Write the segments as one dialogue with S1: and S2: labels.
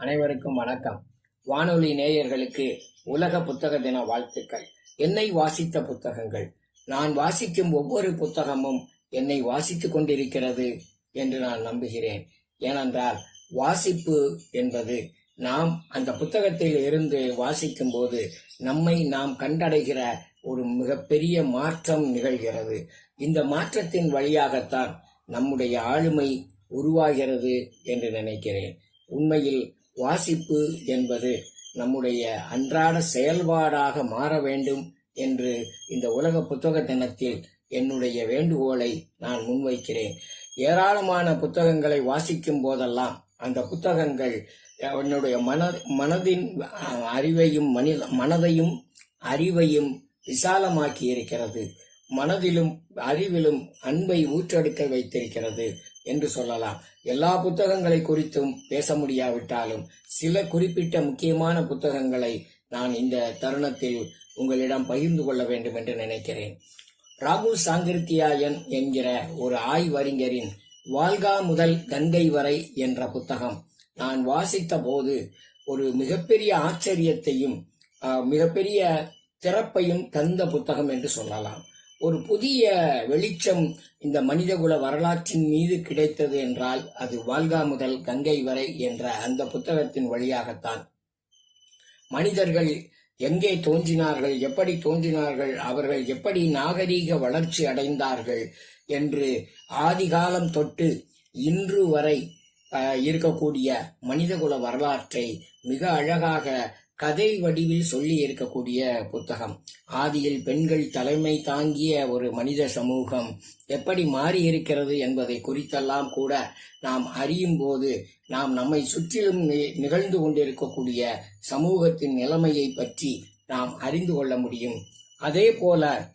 S1: அனைவருக்கும் வணக்கம். வானொலி நேயர்களுக்கு உலக புத்தக தின வாழ்த்துக்கள். என்னை வாசித்த புத்தகங்கள். நான் வாசிக்கும் ஒவ்வொரு புத்தகமும் என்னை வாசித்துக் கொண்டிருக்கிறது என்று நான் நம்புகிறேன். ஏனென்றால் வாசிப்பு என்பது நாம் அந்த புத்தகத்தில் இருந்து வாசிக்கும் போது நம்மை நாம் கண்டடைகிற ஒரு மிகப்பெரிய மாற்றம் நிகழ்கிறது. இந்த மாற்றத்தின் வழியாகத்தான் நம்முடைய ஆளுமை உருவாகிறது என்று நினைக்கிறேன். உண்மையில் வாசிப்பு என்பது நம்முடைய அன்றாட செயல்பாடாக மாற வேண்டும் என்று இந்த உலக புத்தக தினத்தில் என்னுடைய வேண்டுகோளை நான் முன்வைக்கிறேன். ஏராளமான புத்தகங்களை வாசிக்கும் போதெல்லாம் அந்த புத்தகங்கள் என்னுடைய மன மனதின் அறிவையும் மனித மனதையும் அறிவையும் விசாலமாக்கி இருக்கிறது. மனதிலும் அறிவிலும் அன்பை ஊற்றெடுக்க வைத்திருக்கிறது. என்று சொல்லலாம். எல்லா புத்தகங்களை குறித்தும் பேச முடியாவிட்டாலும் சில குறிப்பிட்ட முக்கியமான புத்தகங்களை நான் இந்த தருணத்தில் உங்களிடம் பகிர்ந்து கொள்ள வேண்டும் என்று நினைக்கிறேன். ராகுல் சாங்கிருத்தியாயன் என்கிற ஒரு ஆய்வறிஞரின் வால்கா முதல் கங்கை வரை என்ற புத்தகம். நான் வாசித்த போது ஒரு மிகப்பெரிய ஆச்சரியத்தையும் மிகப்பெரிய திறப்பையும் தந்த புத்தகம் என்று சொல்லலாம். ஒரு புதிய வெளிச்சம் இந்த மனிதகுல வரலாற்றின் மீது கிடைத்தது என்றால் அது வால்கா முதல் கங்கை வரை என்ற அந்த புத்தகத்தின் வழியாகத்தான். மனிதர்கள் எங்கே தோன்றினார்கள் எப்படி தோன்றினார்கள் அவர்கள் எப்படி நாகரீக வளர்ச்சி அடைந்தார்கள் என்று ஆதிகாலம் தொட்டு இன்று வரை இருக்கக்கூடிய மனிதகுல வரலாற்றை மிக அழகாக கதை வடிவில் சொல்லி இருக்கக்கூடிய புத்தகம். ஆதியில் பெண்கள் தலைமை தாங்கிய ஒரு மனித சமூகம். எப்படி மாறி இருக்கிறது என்பதை குறித்தெல்லாம் கூட நாம் அறியும் போது நாம் நம்மை சுற்றிலும் நி- நிகழ்ந்து கொண்டிருக்கக்கூடிய சமூகத்தின் நிலைமையை பற்றி நாம் அறிந்து கொள்ள முடியும். அதே போல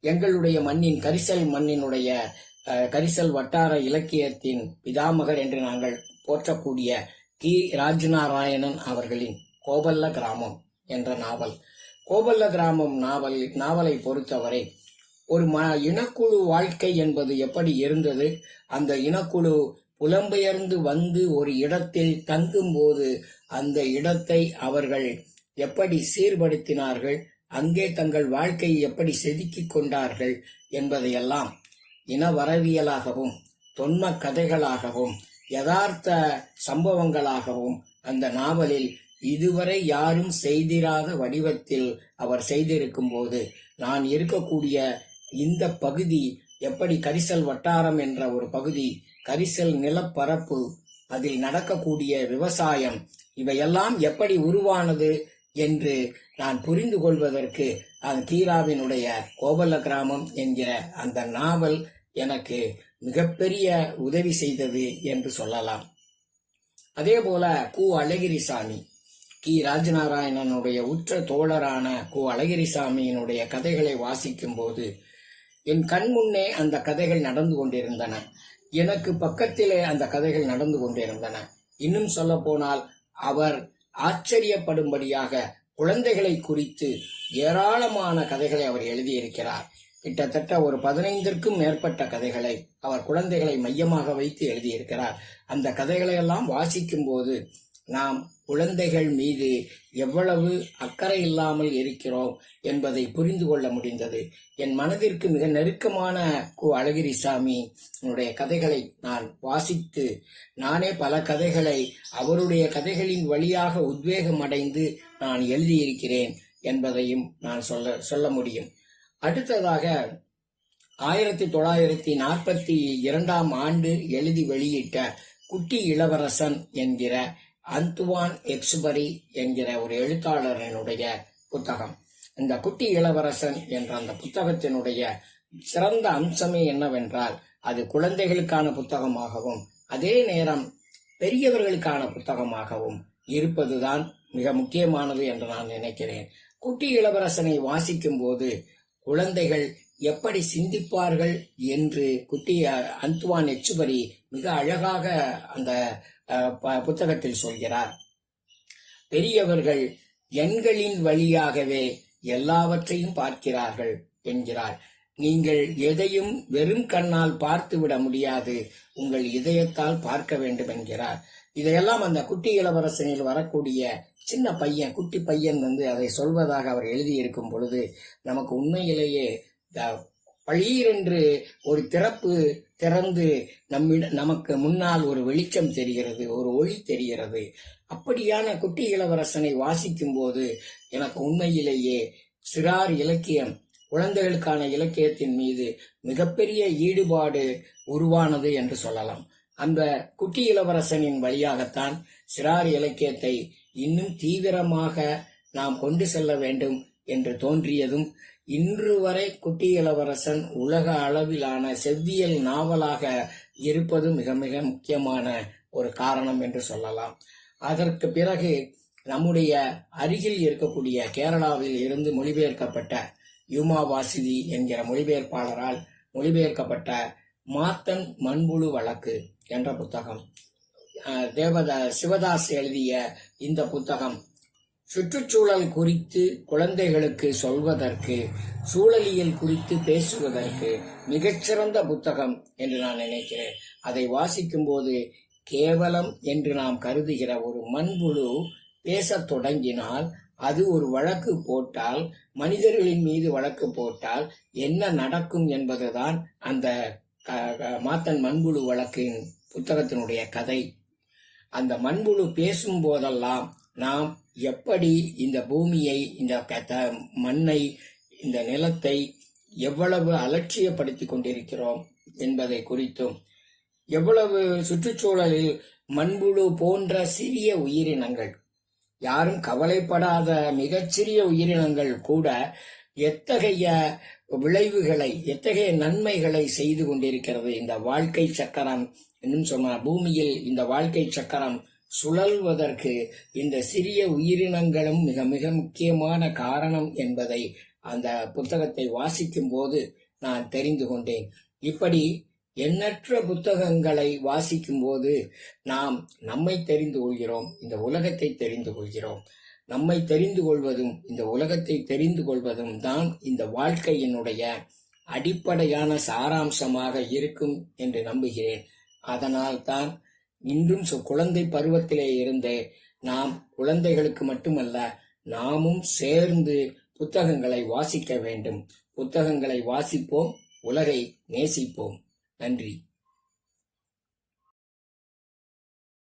S1: எங்களுடைய மண்ணின் கரிசல் மண்ணினுடைய கரிசல் வட்டார இலக்கியத்தின் பிதாமகர் என்று நாங்கள் போற்றக்கூடிய கி. ராஜநாராயணன் அவர்களின் கோபல்ல கிராமம் என்ற நாவல். கோபல்ல கிராமம் நாவல் நாவலை பொறுத்தவரை ஒரு ம இனக்குழு வாழ்க்கை என்பது எப்படி இருந்தது? அந்த இனக்குழு புலம்பெயர்ந்து வந்து ஒரு இடத்தில் தங்கும்போது அந்த இடத்தை அவர்கள் எப்படி சீர்படுத்தினார்கள்? அங்கே தங்கள் வாழ்க்கையை எப்படி செதுக்கி கொண்டார்கள் என்பதையெல்லாம் இனவரவியலாகவும் தொன்ம கதைகளாகவும் யதார்த்த சம்பவங்களாகவும் அந்த நாவலில் இதுவரை யாரும் செய்திராத வடிவத்தில் அவர் செய்திருக்கும் போது நான் இருக்கக்கூடிய இந்த பகுதி எப்படி கரிசல் வட்டாரம் என்ற ஒரு பகுதி கரிசல் நிலப்பரப்பு அதில் நடக்கக்கூடிய விவசாயம் இவையெல்லாம் எப்படி உருவானது என்று நான் புரிந்து கொள்வதற்கு அந்த கீராவினுடைய கோபல்ல கிராமம் என்கிற அந்த நாவல் எனக்கு மிகப்பெரிய உதவி செய்தது என்று சொல்லலாம். அதே போல கு அழகிரிசாமி கி. ராஜநாராயணனுடைய உற்ற தோழரான கு. அழகிரிசாமியினுடைய கதைகளை வாசிக்கும் போது என் கண் முன்னே அந்த கதைகள் நடந்து கொண்டிருந்தன. எனக்கு பக்கத்திலே அந்த கதைகள் நடந்து கொண்டிருந்தன. இன்னும் சொல்ல போனால் அவர் ஆச்சரியப்படும்படியாக குழந்தைகளை குறித்து ஏராளமான கதைகளை அவர் எழுதியிருக்கிறார். கிட்டத்தட்ட ஒரு பதினைந்திற்கும் மேற்பட்ட கதைகளை அவர் குழந்தைகளை மையமாக வைத்து எழுதியிருக்கிறார். அந்த கதைகளை எல்லாம் வாசிக்கும் போது நாம் குழந்தைகள் மீது எவ்வளவு அக்கறை இல்லாமல் இருக்கிறோம் என்பதை புரிந்து கொள்ள முடிந்தது. என் மனதிற்கு மிக நெருக்கமான கு அழகிரிசாமி உன்னுடைய கதைகளை நான் வாசித்து நானே பல கதைகளை அவருடைய கதைகளின் வழியாக உத்வேகம் அடைந்து நான் எழுதியிருக்கிறேன் என்பதையும் நான் சொல்ல சொல்ல முடியும். அடுத்ததாக ஆயிரத்தி தொள்ளாயிரத்தி நாற்பத்தி இரண்டாம் ஆண்டு எழுதி வெளியிட்ட குட்டி இளவரசன் என்கிற அந்துவான் எக்ஸ்பரி என்கிற ஒரு எழுத்தாளரினுடைய புத்தகம். இந்த குட்டி இளவரசன் என்ற அந்த புத்தகத்தினுடைய சிறந்த அம்சமே என்னவென்றால் அது குழந்தைகளுக்கான புத்தகமாகவும் அதே நேரம் பெரியவர்களுக்கான புத்தகமாகவும் இருப்பதுதான் மிக முக்கியமானது என்று நான் நினைக்கிறேன். குட்டி இளவரசனை வாசிக்கும் போது குழந்தைகள் எப்படி சிந்திப்பார்கள் என்று குட்டி அந்துவான் எச்சுபரி மிக அழகாக அந்த ப- புத்தகத்தில் சொல்கிறார். பெரியவர்கள் எண்களின் வழியாகவே எல்லாவற்றையும் பார்க்கிறார்கள் என்கிறார். நீங்கள் எதையும் வெறும் கண்ணால் பார்த்து விட முடியாது உங்கள் இதயத்தால் பார்க்க வேண்டும் என்கிறார். இதையெல்லாம் அந்த குட்டி இளவரசனில் வரக்கூடிய சின்ன பையன் குட்டி பையன் வந்து அதை சொல்வதாக அவர் எழுதியிருக்கும் பொழுது நமக்கு உண்மையிலேயே பளீரென்று ஒரு திறப்பு திறந்து நம்மிட நமக்கு முன்னால் ஒரு வெளிச்சம் தெரிகிறது ஒரு ஒளி தெரிகிறது. அப்படியான குட்டி இளவரசனை வாசிக்கும் போது எனக்கு உண்மையிலேயே சிறார் இலக்கியம் குழந்தைகளுக்கான இலக்கியத்தின் மீது மிகப்பெரிய ஈடுபாடு உருவானது என்று சொல்லலாம். அந்த குட்டி இளவரசனின் வழியாகத்தான் சிறார் இலக்கியத்தை இன்னும் தீவிரமாக நாம் கொண்டு செல்ல வேண்டும் என்று தோன்றியதும் இன்று வரை குட்டி இளவரசன் உலக அளவிலான செவ்வியல் நாவலாக இருப்பது மிக மிக முக்கியமான ஒரு காரணம் என்று சொல்லலாம். அதற்கு பிறகு நம்முடைய அருகில் இருக்கக்கூடிய கேரளாவில் இருந்து மொழிபெயர்க்கப்பட்ட யுமா வாசிதி என்கிற மொழிபெயர்ப்பாளரால் மொழிபெயர்க்கப்பட்ட மாத்தன் மண்புழு வழக்கு என்ற புத்தகம். தேவதா தேவத சிவதாஸ் எழுதிய இந்த புத்தகம் சுற்றுச்சூழல் குறித்து குழந்தைகளுக்கு சொல்வதற்கு சூழலியல் குறித்து பேசுவதற்கு மிகச்சிறந்த புத்தகம் என்று நான் நினைக்கிறேன். அதை வாசிக்கும் போது கேவலம் என்று நாம் கருதுகிற ஒரு மண்புழு பேசத் தொடங்கினால் அது ஒரு வழக்கு போட்டால் மனிதர்களின் மீது வழக்கு போட்டால் என்ன நடக்கும் என்பதுதான் அந்த க- க- மாத்தன் மண்புழு வழக்கின் புத்தகத்தினுடைய கதை. அந்த மண்புழு பேசும் போதெல்லாம் நாம் எப்படி இந்த பூமியை இந்த கத- மண்ணை இந்த நிலத்தை எவ்வளவு அலட்சியப்படுத்திக் கொண்டிருக்கிறோம் என்பதை குறித்தும் எவ்வளவு சுற்றுச்சூழலில் மண்புழு போன்ற சிறிய உயிரினங்கள் யாரும் கவலைப்படாத மிகச்சிறிய உயிரினங்கள் கூட எத்தகைய விளைவுகளை எத்தகைய நன்மைகளை செய்து கொண்டிருக்கிறது இந்த வாழ்க்கை சக்கரம். இன்னும் சொன்னால் பூமியில் இந்த வாழ்க்கை சக்கரம் சுழல்வதற்கு இந்த சிறிய உயிரினங்களும் மிக மிக முக்கியமான காரணம் என்பதை அந்த புத்தகத்தை வாசிக்கும் போது நான் தெரிந்து கொண்டேன். இப்படி எண்ணற்ற புத்தகங்களை வாசிக்கும் போது நாம் நம்மை தெரிந்து கொள்கிறோம் இந்த உலகத்தை தெரிந்து கொள்கிறோம். நம்மை தெரிந்து கொள்வதும் இந்த உலகத்தை தெரிந்து கொள்வதும் தான் இந்த வாழ்க்கையினுடைய அடிப்படையான சாராம்சமாக இருக்கும் என்று நம்புகிறேன். அதனால் தான் இன்றும் சு- குழந்தை பருவத்திலே இருந்தே நாம் குழந்தைகளுக்கு மட்டுமல்ல நாமும் சேர்ந்து புத்தகங்களை வாசிக்க வேண்டும். புத்தகங்களை வாசிப்போம் உலகை நேசிப்போம். நன்றி.